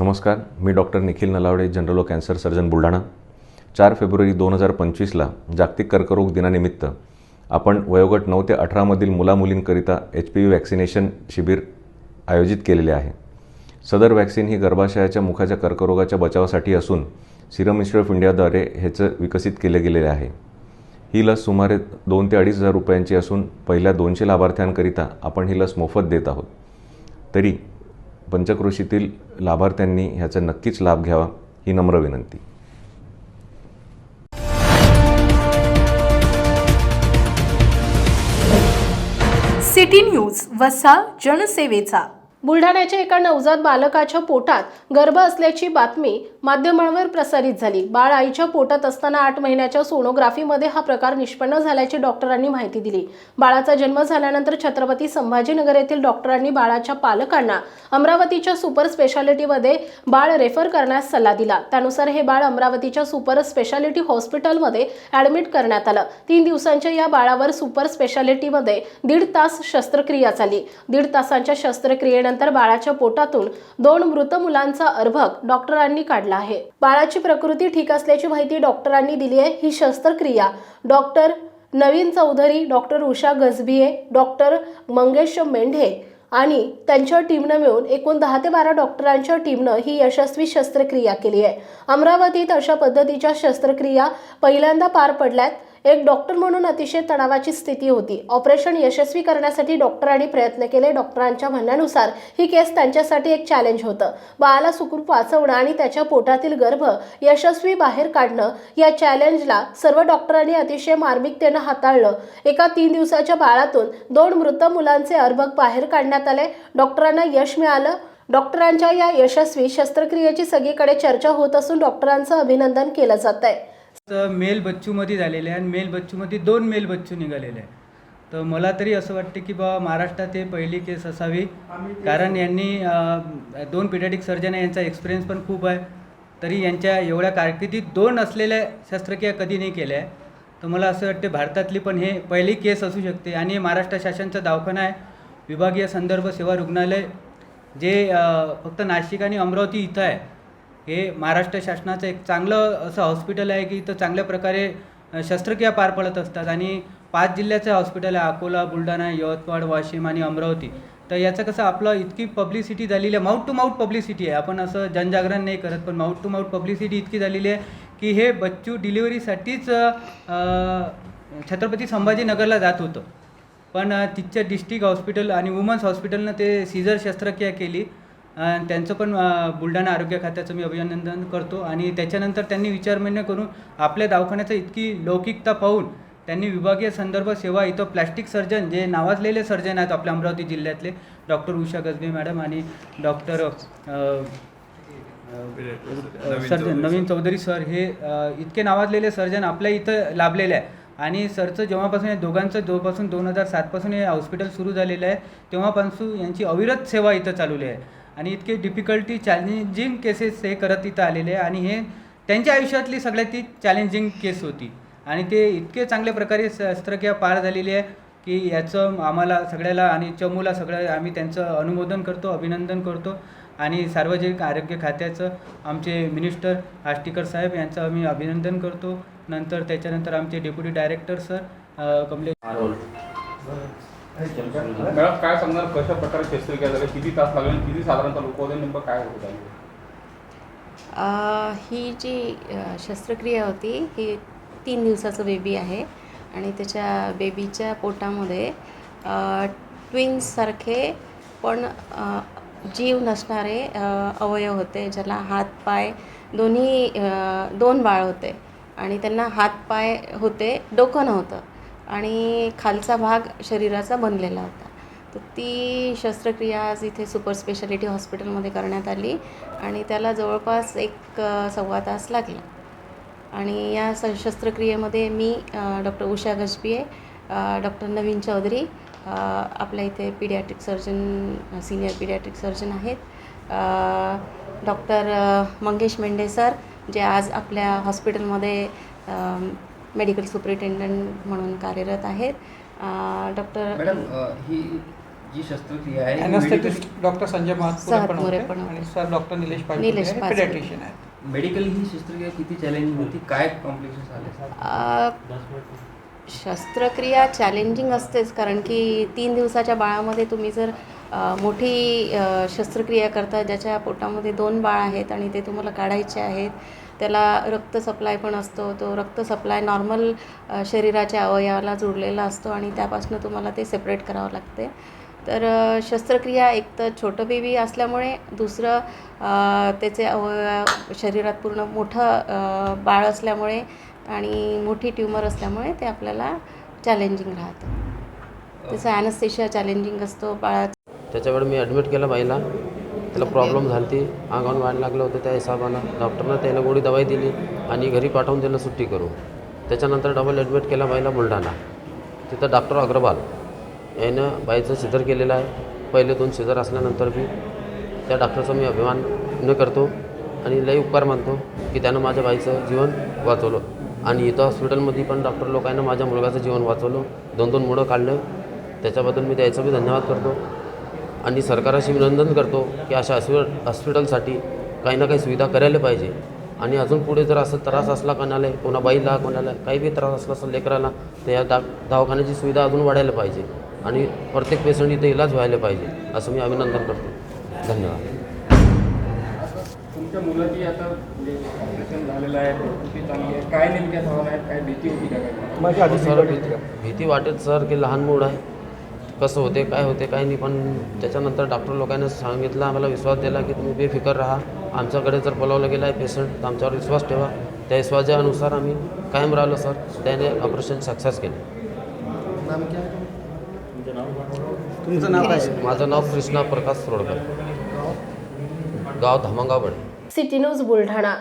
नमस्कार मी doctor Nikhil Nalawade general cancer surgeon Buldhana. चार फेब्रुवारी दोन हजार पंचवीसला जागतिक कर्करोग दिनानिमित्त आपण वयोगट नऊ ते अठरामधील मुलामुलींकरिता एच पी व्ही वॅक्सिनेशन शिबिर आयोजित केलेले आहे. सदर वॅक्सिन ही गर्भाशयाच्या मुखाच्या कर्करोगाच्या बचावासाठी असून सिरम इन्स्टिट्यूट ऑफ इंडियाद्वारे ह्याचं विकसित केले गेलेले आहे. ही लस सुमारे दोन ते अडीच हजार रुपयांची असून पहिल्या दोनशे लाभार्थ्यांकरिता आपण ही लस मोफत देत आहोत. तरी पंचक्रोशीतील लाभार्थ्यांनी ह्याचा नक्कीच लाभ घ्यावा ही नम्र विनंती. सिटी न्यूज वसा जनसेवेचा. बुलढाण्याच्या एका नवजात बालकाच्या पोटात गर्भ असल्याची बातमी माध्यमांवर प्रसारित झाली. बाळ आईच्या पोटात असताना आठ महिन्याच्या सोनोग्राफीमध्ये हा प्रकार निष्पन्न झाल्याची डॉक्टरांनी माहिती दिली. बाळाचा जन्म झाल्यानंतर छत्रपती संभाजीनगर येथील डॉक्टरांनी बाळाच्या पालकांना अमरावतीच्या सुपर स्पेशालिटीमध्ये बाळ रेफर करण्यास सल्ला दिला. त्यानुसार हे बाळ अमरावतीच्या सुपर स्पेशालिटी हॉस्पिटलमध्ये ॲडमिट करण्यात आलं. तीन दिवसांच्या या बाळावर सुपर स्पेशालिटीमध्ये दीड तास शस्त्रक्रिया झाली. दीड तासांच्या शस्त्रक्रियेनंतर बाळाच्या पोटातून दोन मृत मुलांचा अर्भक डॉक्टरांनी काढला आहे. बाळाची प्रकृती ठीक असल्याची माहिती डॉक्टरांनी दिली आहे. ही शस्त्रक्रिया doctor Navin Chaudhari doctor Usha Gajbiye doctor Mangesh Mendhe आणि त्यांच्या टीमनं मिळून एकूण दहा ते बारा डॉक्टरांच्या टीमनं ही यशस्वी शस्त्रक्रिया केली आहे. अमरावतीत अशा पद्धतीच्या शस्त्रक्रिया पहिल्यांदा पार पडल्यात. एक डॉक्टर म्हणून अतिशय तणावाची स्थिती होती. ऑपरेशन यशस्वी करण्यासाठी डॉक्टरांनी प्रयत्न केले. डॉक्टरांच्या म्हणण्यानुसार ही केस त्यांच्यासाठी एक चॅलेंज होतं. बाळाला सुखरूप वाचवणं आणि त्याच्या पोटातील गर्भ यशस्वी बाहेर काढणं या चॅलेंजला सर्व डॉक्टरांनी अतिशय मार्मिकतेनं हाताळलं. एका तीन दिवसाच्या बाळातून दोन मृत मुलांचे अर्भक बाहेर काढण्यात आले. डॉक्टरांना यश मिळालं. डॉक्टरांच्या या यशस्वी शस्त्रक्रियेची सगळीकडे चर्चा होत असून डॉक्टरांचं अभिनंदन केलं जात आहे मेल बच्चूमध्ये झालेले आहे आणि मेल बच्चूमध्ये दोन मेल बच्चू निघालेले आहे तर मला तरी असं वाटते की बाबा महाराष्ट्रात हे पहिली केस असावी. कारण यांनी दोन पिडॅटिक सर्जन आहे यांचा एक्सपिरियन्स पण खूप आहे. तरी यांच्या एवढ्या कारकिर्दीत दोन असलेल्या शस्त्रक्रिया कधी नाही केल्या आहे. तर मला असं वाटते भारतातली पण हे पहिली केस असू शकते. आणि हे महाराष्ट्र शासनचा दवाखाना आहे. विभागीय संदर्भ सेवा रुग्णालय जे फक्त नाशिक आणि अमरावती इथं आहे. हे महाराष्ट्र शासनाचं एक चांगलं असं हॉस्पिटल आहे की इथं चांगल्या प्रकारे शस्त्रक्रिया पार पडत असतात. आणि पाच जिल्ह्याचं हॉस्पिटल आहे अकोला बुलढाणा यवतमाळ वाशिम आणि अमरावती. तर याचं कसं आपलं इतकी पब्लिसिटी झालेली आहे. माउट टू माऊट पब्लिसिटी आहे. आपण असं जनजागरण नाही करत पण माऊट टू माऊट पब्लिसिटी इतकी झालेली आहे की हे बच्चू डिलिव्हरीसाठीच छत्रपती संभाजीनगरला जात होतं. पण तिथच्या डिस्ट्रिक्ट हॉस्पिटल आणि वुमन्स हॉस्पिटलनं ते सीझर शस्त्रक्रिया केली. त्यांचं पण बुलढाणा आरोग्य खात्याचं मी अभिनंदन करतो. आणि त्याच्यानंतर त्यांनी विचारमान्य करून आपल्या दवाखान्याचं इतकी लौकिकता पाहून त्यांनी विभागीय संदर्भ सेवा इथं प्लॅस्टिक सर्जन जे नावाजलेले सर्जन आहेत आपल्या अमरावती जिल्ह्यातले डॉक्टर उषा गजबे मॅडम आणि doctor surgeon Navin Chaudhari sir हे इतके नावाजलेले सर्जन आपल्या इथं लाभलेले आहे. आणि सरचं जेव्हापासून हे दोघांचं जोपासून दोन हजार सातपासून हे हॉस्पिटल सुरू झालेलं आहे तेव्हापासून यांची अविरत सेवा इथं चालवली आहे. आणि इतके डिफिकल्टी चॅलेंजिंग केसेस हे करत इथं आलेले आहे. आणि हे त्यांच्या आयुष्यातली सगळ्यात ती चॅलेंजिंग केस होती. आणि ते इतके चांगल्या प्रकारे शस्त्रक्रिया पार झालेली आहे की याचं आम्हाला सगळ्याला आणि चमूला सगळ्या आम्ही त्यांचं अनुमोदन करतो अभिनंदन करतो. आणि सार्वजनिक आरोग्य खात्याचं आमचे मिनिस्टर आष्टीकर साहेब यांचं आम्ही अभिनंदन करतो. नंतर त्याच्यानंतर आमचे deputy director sir Kamlesh madam काय सांगणार? कशा प्रकारे शस्त्रक्रिया झाली किती तास लागले आणि किती साधारणतः लोक होते नेमकं काय होत आहे अ, ही जी अ, शस्त्रक्रिया होती ही तीन दिवसाचं बेबी आहे. आणि त्याच्या बेबीच्या पोटामध्ये ट्विन्ससारखे पण अ, जीव नसणारे अ, अवयव होते ज्याला हात पाय दोन्ही अ, दोन बाळ होते. आणि त्यांना हात पाय होते डोकं नव्हतं. आणि खालचा भाग शरीराचा बनलेला होता. तर ती शस्त्रक्रिया आज इथे सुपर स्पेशालिटी हॉस्पिटलमध्ये करण्यात आली आणि त्याला जवळपास एक सव्वा तास लागला. आणि या स शस्त्रक्रियेमध्ये मी डॉक्टर उषा गजबिये डॉक्टर नवीन चौधरी आपल्या इथे paediatric surgeon senior paediatric surgeon आहेत. डॉक्टर मंगेश मेंढे सर जे आज आपल्या हॉस्पिटलमध्ये मेडिकल सुपरिटेंडंट म्हणून कार्यरत आहेत डॉक्टर मॅडम अ, ही जी शस्त्रक्रिया आहे डॉक्टर संजय पण मोरे होते पण होते. आणि sir doctor Nilesh Nilesh Patil Pachpute. Paediatrician आहेत मेडिकली ही शस्त्रक्रिया किती चॅलेंजिंग होती काय कॉम्प्लिकेशन आले अ, शस्त्रक्रिया चॅलेंजिंग असतेच कारण की तीन दिवसाच्या बाळामध्ये तुम्ही जर अ, मोठी अ, शस्त्रक्रिया करता ज्याच्या पोटामध्ये दोन बाळ आहेत आणि ते तुम्हाला काढायचे आहेत त्याला रक्त सप्लाय पण असतो. तो रक्त सप्लाय नॉर्मल शरीराच्या अवयवाला जुळलेला असतो आणि त्यापासून तुम्हाला ते सेपरेट करावं लागते. तर शस्त्रक्रिया एक तर छोटं बेबी असल्यामुळे दुसरं त्याचे अवयव शरीरात पूर्ण मोठं बाळ असल्यामुळे आणि मोठी ट्युमर असल्यामुळे ते आपल्याला चॅलेंजिंग राहतं. त्याचं ॲनस्थेशिया चॅलेंजिंग असतो बाळाचं. त्याच्यावर मी ॲडमिट केलं बाईला. त्याला प्रॉब्लेम झाली ती अंगावर वाढ लागलं होतं त्या हिशोबानं. डॉक्टरनं त्याला गोळी दवाई दिली आणि घरी पाठवून दिलं सुट्टी करून. त्याच्यानंतर डबल ॲडमिट केला बाईला बुलढाणा. तिथं डॉक्टर अग्रवाल यानं बाईचं सिजर केलेलं आहे. पहिले दोन सिजर असल्यानंतर बी त्या डॉक्टरचा मी अभिमान न करतो आणि लई उपकार मानतो की त्यानं माझ्या बाईचं जीवन वाचवलं. आणि इथं हॉस्पिटलमध्ये पण डॉक्टर लोकांना माझ्या मुलगाचं जीवन वाचवलं. दोन दोन मुलं काढलं. त्याच्याबद्दल मी त्याचा बी धन्यवाद करतो. आणि सरकाराशी विनंदन करतो की अशा हॉस्पिटल हॉस्पिटलसाठी काही ना काही सुविधा करायला पाहिजे. आणि अजून पुढे जर असं त्रास असला कोणाला कोणा बाईला कोणाला काही बी त्रास असला असेल लेकराला तर या दा दवाखान्याची सुविधा अजून वाढायला पाहिजे. आणि प्रत्येक पेशंट इथे इलाज व्हायला पाहिजे असं मी अभिनंदन करतो. धन्यवाद. तुमच्या मुलाची आता ऑपरेशन झालेलं आहे प्रकृती चांगली आहे. काय नेमक्या भावना आहेत? काय भीती होती का? काय माझी आधी सर भीती भीती वाटेल सर की लहान मूड आहे. कसं होते काय होते काय नाही. पण त्याच्यानंतर डॉक्टर लोकांनी सांगितलं आम्हाला विश्वास दिला की तुम्ही बेफिकर राहा. आमच्याकडे जर बोलावलं गेलं आहे पेशंट तर आमच्यावर विश्वास ठेवा. त्या विश्वासानुसार आम्ही कायम राहिलो सर त्याने ऑपरेशन सक्सेस केले. माझं नाव कृष्णा प्रकाश सोडकर गाव धामंगावडे. City news Buldhana.